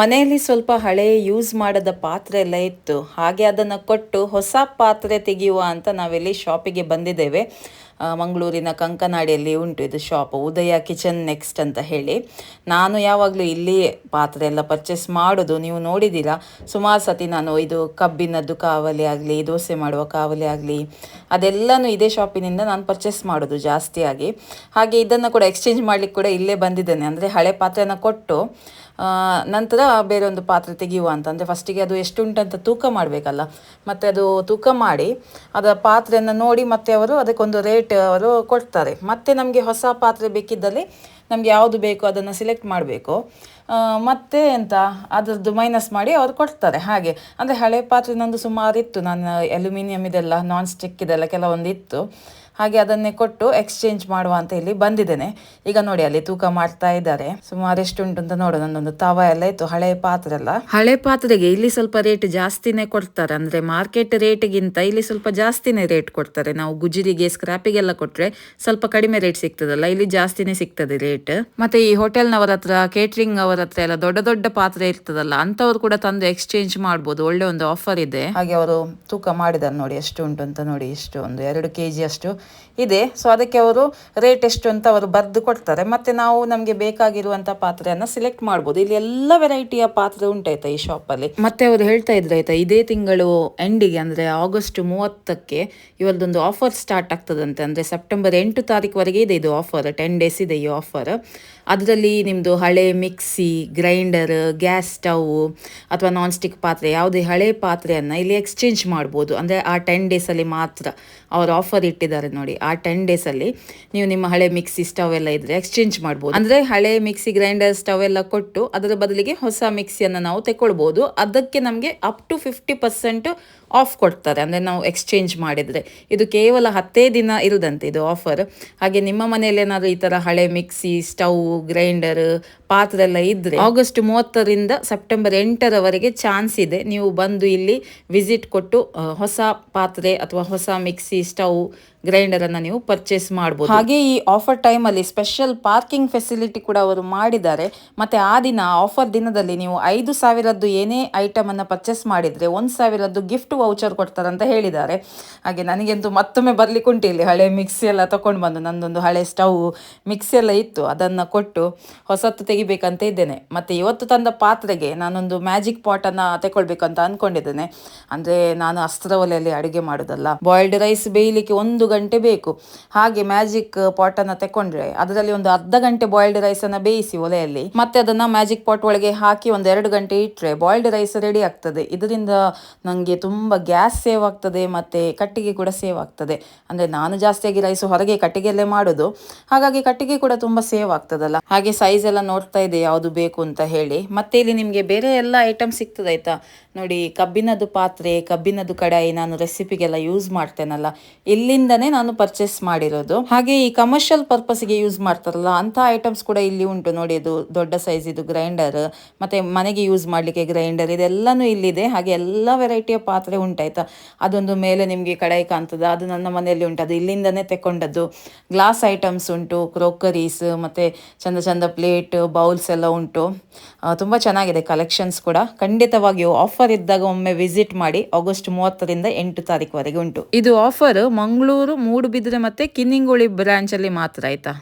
ಮನೆಯಲ್ಲಿ ಸ್ವಲ್ಪ ಹಳೆ ಯೂಸ್ ಮಾಡದ ಪಾತ್ರೆ ಎಲ್ಲ ಇತ್ತು. ಹಾಗೆ ಅದನ್ನು ಕೊಟ್ಟು ಹೊಸ ಪಾತ್ರೆ ತೆಗೆಯುವ ಅಂತ ನಾವಿಲ್ಲಿ ಶಾಪಿಗೆ ಬಂದಿದ್ದೇವೆ. ಮಂಗಳೂರಿನ ಕಂಕನಾಡಿಯಲ್ಲಿ ಉಂಟು ಇದು ಶಾಪ್ ಉದಯ ಕಿಚನ್ ನೆಕ್ಸ್ಟ್ ಅಂತ ಹೇಳಿ. ನಾನು ಯಾವಾಗಲೂ ಇಲ್ಲಿ ಪಾತ್ರೆ ಎಲ್ಲ ಪರ್ಚೇಸ್ ಮಾಡೋದು. ನೀವು ನೋಡಿದ್ದೀರಾ? ಸುಮಾರು ಸತಿ ನಾನು ಇದು ಕಬ್ಬಿನದ್ದು ಕಾವಲಿ ಆಗಲಿ, ದೋಸೆ ಮಾಡುವ ಕಾವಲಿ ಆಗಲಿ, ಅದೆಲ್ಲನೂ ಇದೇ ಶಾಪಿನಿಂದ ನಾನು ಪರ್ಚೇಸ್ ಮಾಡೋದು ಜಾಸ್ತಿಯಾಗಿ. ಹಾಗೆ ಇದನ್ನು ಕೂಡ ಎಕ್ಸ್ಚೇಂಜ್ ಮಾಡಲಿಕ್ಕೆ ಕೂಡ ಇಲ್ಲೇ ಬಂದಿದ್ದೇನೆ. ಅಂದರೆ ಹಳೆ ಪಾತ್ರೆನ ಕೊಟ್ಟು ನಂತರ ಬೇರೆ ಒಂದು ಪಾತ್ರೆ ತೆಗೆಯುವ ಅಂತ. ಅಂದರೆ ಫಸ್ಟಿಗೆ ಅದು ಎಷ್ಟುಂಟಂತ ತೂಕ ಮಾಡಬೇಕಲ್ಲ. ಮತ್ತು ಅದು ತೂಕ ಮಾಡಿ ಅದರ ಪಾತ್ರೆಯನ್ನು ನೋಡಿ ಮತ್ತೆ ಅವರು ಅದಕ್ಕೊಂದು ರೇಟ್ ಅವರು ಕೊಡ್ತಾರೆ. ಮತ್ತೆ ನಮಗೆ ಹೊಸ ಪಾತ್ರೆ ಬೇಕಿದ್ದಲ್ಲಿ ನಮಗೆ ಯಾವುದು ಬೇಕು ಅದನ್ನು ಸಿಲೆಕ್ಟ್ ಮಾಡಬೇಕು. ಮತ್ತೆ ಎಂತ? ಅದರದ್ದು ಮೈನಸ್ ಮಾಡಿ ಅವರು ಕೊಡ್ತಾರೆ, ಹಾಗೆ. ಅಂದರೆ ಹಳೆ ಪಾತ್ರೆ ನಂದು ಸುಮಾರು ಇತ್ತು, ನಾನು ಅಲ್ಯೂಮಿನಿಯಂ ಇದೆಲ್ಲ ನಾನ್ ಸ್ಟಿಕ್ ಇದೆಲ್ಲ ಕೆಲವೊಂದು ಇತ್ತು. ಹಾಗೆ ಅದನ್ನೇ ಕೊಟ್ಟು ಎಕ್ಸ್ಚೇಂಜ್ ಮಾಡುವ ಅಂತ ಇಲ್ಲಿ ಬಂದಿದ್ದೇನೆ. ಈಗ ನೋಡಿ, ಅಲ್ಲಿ ತೂಕ ಮಾಡ್ತಾ ಇದ್ದಾರೆ. ಸುಮಾರು ಎಷ್ಟುಂಟು ಅಂತ ನೋಡು ನನ್ನೊಂದು ತವ ಎಲ್ಲ ಇತ್ತು, ಹಳೆ ಪಾತ್ರೆ ಎಲ್ಲ. ಹಳೆ ಪಾತ್ರೆಗೆ ಇಲ್ಲಿ ಸ್ವಲ್ಪ ರೇಟ್ ಜಾಸ್ತಿನೇ ಕೊಡ್ತಾರೆ, ಅಂದ್ರೆ ಮಾರ್ಕೆಟ್ ರೇಟ್ಗಿಂತ ಇಲ್ಲಿ ಸ್ವಲ್ಪ ಜಾಸ್ತಿನೇ ರೇಟ್ ಕೊಡ್ತಾರೆ. ನಾವು ಗುಜರಿಗೆ ಸ್ಕ್ರಾಪಿಗೆಲ್ಲ ಕೊಟ್ರೆ ಸ್ವಲ್ಪ ಕಡಿಮೆ ರೇಟ್ ಸಿಗ್ತದಲ್ಲ, ಇಲ್ಲಿ ಜಾಸ್ತಿನೇ ಸಿಗ್ತದೆ ರೇಟ್ ಮತ್ತೆ ಈ ಹೋಟೆಲ್ನವರ ಹತ್ರ ಕೇಟ್ರಿಂಗ್ ಅವರ ಹತ್ರ ಎಲ್ಲ ದೊಡ್ಡ ದೊಡ್ಡ ಪಾತ್ರೆ ಇರ್ತದಲ್ಲ ಅಂತವ್ರು ಕೂಡ ತಂದು ಎಕ್ಸ್ಚೇಂಜ್ ಮಾಡ್ಬೋದು. ಒಳ್ಳೆ ಒಂದು ಆಫರ್ ಇದೆ. ಹಾಗೆ ಅವರು ತೂಕ ಮಾಡಿದ್ದಾರೆ ನೋಡಿ ಎಷ್ಟು ಉಂಟು ಅಂತ ನೋಡಿ ಎಷ್ಟು ಒಂದು ಎರಡು ಕೆ ಜಿ ಅಷ್ಟು ಇದೆ. ಸೊ ಅದಕ್ಕೆ ಅವರು ರೇಟ್ ಎಷ್ಟು ಅಂತ ಅವರು ಬರೆದು ಕೊಡ್ತಾರೆ. ಮತ್ತೆ ನಾವು ನಮಗೆ ಬೇಕಾಗಿರುವಂತ ಪಾತ್ರೆಯನ್ನ ಸಿಲೆಕ್ಟ್ ಮಾಡ್ಬೋದು. ಇಲ್ಲಿ ಎಲ್ಲ ವೆರೈಟಿಯ ಪಾತ್ರೆ ಉಂಟಾಯ್ತಾ ಈ ಶಾಪಲ್ಲಿ ಮತ್ತೆ ಅವರು ಹೇಳ್ತಾ ಇದ್ರು ಆಯ್ತಾ ಇದೇ ತಿಂಗಳು ಎಂಡಿಗೆ ಅಂದ್ರೆ ಆಗಸ್ಟ್ ಮೂವತ್ತಕ್ಕೆ ಇವರದೊಂದು ಆಫರ್ ಸ್ಟಾರ್ಟ್ ಆಗ್ತದಂತೆ. ಅಂದ್ರೆ ಸೆಪ್ಟೆಂಬರ್ ಎಂಟು ತಾರೀಕುವರೆಗೆ ಇದೆ ಇದು ಆಫರ್ ಟೆನ್ ಡೇಸ್ ಇದೆ ಈ ಆಫರ್ ಅದರಲ್ಲಿ ನಿಮ್ಮದು ಹಳೆ ಮಿಕ್ಸಿ ಗ್ರೈಂಡರ್, ಗ್ಯಾಸ್ ಸ್ಟವ್ ಅಥವಾ ನಾನ್ ಸ್ಟಿಕ್ ಪಾತ್ರೆ, ಯಾವುದೇ ಹಳೆ ಪಾತ್ರೆಯನ್ನು ಇಲ್ಲಿ ಎಕ್ಸ್ಚೇಂಜ್ ಮಾಡ್ಬೋದು. ಅಂದರೆ ಆ ಟೆನ್ ಡೇಸಲ್ಲಿ ಮಾತ್ರ ಅವರು ಆಫರ್ ಇಟ್ಟಿದ್ದಾರೆ ನೋಡಿ. ಆ ಟೆನ್ ಡೇಸಲ್ಲಿ ನೀವು ನಿಮ್ಮ ಹಳೆ ಮಿಕ್ಸಿ ಸ್ಟವ್ ಎಲ್ಲ ಇದ್ದರೆ ಎಕ್ಸ್ಚೇಂಜ್ ಮಾಡ್ಬೋದು. ಅಂದರೆ ಹಳೆ ಮಿಕ್ಸಿ, ಗ್ರೈಂಡರ್ ಸ್ಟವ್ ಎಲ್ಲ ಕೊಟ್ಟು ಅದರ ಬದಲಿಗೆ ಹೊಸ ಮಿಕ್ಸಿಯನ್ನು ನಾವು ತಗೊಳ್ಬೋದು ಅದಕ್ಕೆ ನಮಗೆ up to fifty percent off ಕೊಡ್ತಾರೆ. ಅಂದರೆ ನಾವು ಎಕ್ಸ್ಚೇಂಜ್ ಮಾಡಿದರೆ ಇದು ಕೇವಲ ಹತ್ತೇ ದಿನ ಇರುದಂತೆ ಇದು ಆಫರ್ ಹಾಗೆ ನಿಮ್ಮ ಮನೆಯಲ್ಲಿ ಏನಾದರೂ ಈ ಥರ ಹಳೆ ಮಿಕ್ಸಿ, ಸ್ಟವ್, ಗ್ರೈಂಡರ್, ಪಾತ್ರೆ ಎಲ್ಲ ಇದ್ರೆ ಆಗಸ್ಟ್ ಮೂವತ್ತರಿಂದ ಸೆಪ್ಟೆಂಬರ್ ಎಂಟರವರೆಗೆ ಚಾನ್ಸ್ ಇದೆ. ನೀವು ಬಂದು ಇಲ್ಲಿ ವಿಸಿಟ್ ಕೊಟ್ಟು ಹೊಸ ಪಾತ್ರೆ ಅಥವಾ ಹೊಸ ಮಿಕ್ಸಿ ಸ್ಟವ್ ಗ್ರೈಂಡರ್ ಅನ್ನ ನೀವು ಪರ್ಚೇಸ್ ಮಾಡಬಹುದು ಹಾಗೆ ಈ ಆಫರ್ ಟೈಮ್ ಅಲ್ಲಿ ಸ್ಪೆಷಲ್ ಪಾರ್ಕಿಂಗ್ ಫೆಸಿಲಿಟಿ ಕೂಡ ಅವರು ಮಾಡಿದ್ದಾರೆ. ಮತ್ತೆ ಆ ದಿನ ಆಫರ್ ದಿನದಲ್ಲಿ ನೀವು ಐದು ಸಾವಿರದ್ದು ಏನೇ ಐಟಮ್ ಅನ್ನ ಪರ್ಚೇಸ್ ಮಾಡಿದ್ರೆ, ಒಂದ್ ಸಾವಿರದ್ದು ಗಿಫ್ಟ್ ವೌಚರ್ ಕೊಡ್ತಾರೆ ಅಂತ ಹೇಳಿದ್ದಾರೆ. ಹಾಗೆ ನನಗಂತೂ ಮತ್ತೊಮ್ಮೆ ಬರ್ಲಿಕ್ಕೆ ಇಲ್ಲಿ ಹಳೆ ಮಿಕ್ಸಿ ಎಲ್ಲ ತಕೊಂಡು ಬಂದು, ನಂದೊಂದು ಹಳೆ ಸ್ಟವ್ ಮಿಕ್ಸಿ ಎಲ್ಲ ಇತ್ತು, ಅದನ್ನ ಕೊಟ್ಟು ಹೊಸತ್ತು ತೆಗಿಬೇಕಂತ ಇದ್ದೇನೆ. ಮತ್ತೆ ಇವತ್ತು ತಂದ ಪಾತ್ರೆಗೆ ನಾನೊಂದು ಮ್ಯಾಜಿಕ್ ಪಾಟ್ ಅನ್ನ ತಗೊಳ್ಬೇಕಂತ ಅನ್ಕೊಂಡಿದ್ದೇನೆ. ಅಂದ್ರೆ ನಾನು ಅಸ್ತ್ರ ಒಲೆಯಲ್ಲಿ ಅಡುಗೆ ಮಾಡೋದಲ್ಲ. ಬಾಯ್ಲ್ಡ್ ರೈಸ್ ಬೇಯಲಿಕ್ಕೆ ಒಂದು ಗಂಟೆ ಬೇಕು. ಹಾಗೆ ಮ್ಯಾಜಿಕ್ ಪಾಟ್ ಅನ್ನ ತಕೊಂಡ್ರೆ ಅದರಲ್ಲಿ ಒಂದು ಅರ್ಧ ಗಂಟೆ ಬಾಯ್ಲ್ಡ್ ರೈಸ್ ಅನ್ನ ಬೇಯಿಸಿ ಒಲೆಯಲ್ಲಿ. ಮತ್ತೆ ಅದನ್ನ ಮ್ಯಾಜಿಕ್ ಪಾಟ್ ಒಳಗೆ ಹಾಕಿ ಒಂದು ಎರಡು ಗಂಟೆ ಇಟ್ಟರೆ ಬಾಯ್ಲ್ಡ್ ರೈಸ್ ರೆಡಿ ಆಗ್ತದೆ. ಇದರಿಂದ ನನಗೆ ತುಂಬಾ ಗ್ಯಾಸ್ ಸೇವ್ ಆಗ್ತದೆ ಮತ್ತೆ ಕಟ್ಟಿಗೆ ಕೂಡ ಸೇವ್ ಆಗ್ತದೆ. ಅಂದ್ರೆ ನಾನು ಜಾಸ್ತಿಯಾಗಿ ರೈಸ್ ಹೊರಗೆ ಕಟ್ಟಿಗೆಯಲ್ಲೇ ಮಾಡೋದು. ಹಾಗಾಗಿ ಕಟ್ಟಿಗೆ ಕೂಡ ತುಂಬಾ ಸೇವ್ ಆಗ್ತದಲ್ಲ. ಹಾಗೆ ಸೈಜ್ ಎಲ್ಲ ನೋಡ್ತಾ ಇದೆ ಯಾವುದು ಬೇಕು ಅಂತ ಹೇಳಿ. ಮತ್ತೆ ಇಲ್ಲಿ ನಿಮಗೆ ಬೇರೆ ಎಲ್ಲ ಐಟಮ್ ಸಿಗ್ತದೆ ಆಯ್ತಾ? ನೋಡಿ, ಕಬ್ಬಿನದು ಪಾತ್ರೆ, ಕಬ್ಬಿನದು ಕಡಾಯಿ ನಾನು ರೆಸಿಪಿಗೆಲ್ಲ ಯೂಸ್ ಮಾಡ್ತೇನಲ್ಲ. ಇಲ್ಲಿಂದನೇ ನಾನು ಪರ್ಚೇಸ್ ಮಾಡಿರೋದು. ಹಾಗೆ ಈ ಕಮರ್ಷಿಯಲ್ ಪರ್ಪಸ್ಗೆ ಯೂಸ್ ಮಾಡ್ತಾರಲ್ಲ ಅಂತ ಐಟಮ್ಸ್ ಕೂಡ ಇಲ್ಲಿ ಉಂಟು. ನೋಡಿ ಅದು ದೊಡ್ಡ ಸೈಜ್ ಇದು ಗ್ರೈಂಡರ್ ಮತ್ತೆ ಮನೆಗೆ ಯೂಸ್ ಮಾಡ್ಲಿಕ್ಕೆ ಗ್ರೈಂಡರ್ ಇದೆಲ್ಲಾನು ಇಲ್ಲಿದೆ. ಹಾಗೆ ಎಲ್ಲ ವೆರೈಟಿಯ ಪಾತ್ರೆ ಉಂಟಾಯ್ತಾ. ಅದೊಂದು ಮೇಲೆ ನಿಮಗೆ ಕಡಾಯಿ ಕಾಣ್ತದೆ, ಅದು ನನ್ನ ಮನೆಯಲ್ಲಿ ಉಂಟು. ಅದು ಇಲ್ಲಿಂದನೇ ತೆಕೊಂಡದ್ದು ಗ್ಲಾಸ್ ಐಟಮ್ಸ್ ಉಂಟು ಕ್ರೋಕರೀಸ್ ಮತ್ತೆ ಚಂದ ಚಂದ ಪ್ಲೇಟ್ ಬೌಲ್ಸ್ ಎಲ್ಲ ಉಂಟು. ತುಂಬ ಚೆನ್ನಾಗಿದೆ ಕಲೆಕ್ಷನ್ಸ್ ಕೂಡ. ಖಂಡಿತವಾಗಿಯೂ ಆಫರ್ ಇದ್ದಾಗ ಒಮ್ಮೆ ವಿಸಿಟ್ ಮಾಡಿ ಆಗಸ್ಟ್ ಮೂವತ್ತರಿಂದ ಎಂಟು ತಾರೀಕುವರೆಗೆ ಉಂಟು. ಇದು ಆಫರ್ ಮಂಗಳೂರು ಮೂಡುಬಿದಿರೆ ಮತ್ತೆ ಕಿನ್ನಿಂಗುಳಿ ಬ್ರಾಂಚ್ ಅಲ್ಲಿ ಮಾತ್ರ ಆಯ್ತಾ?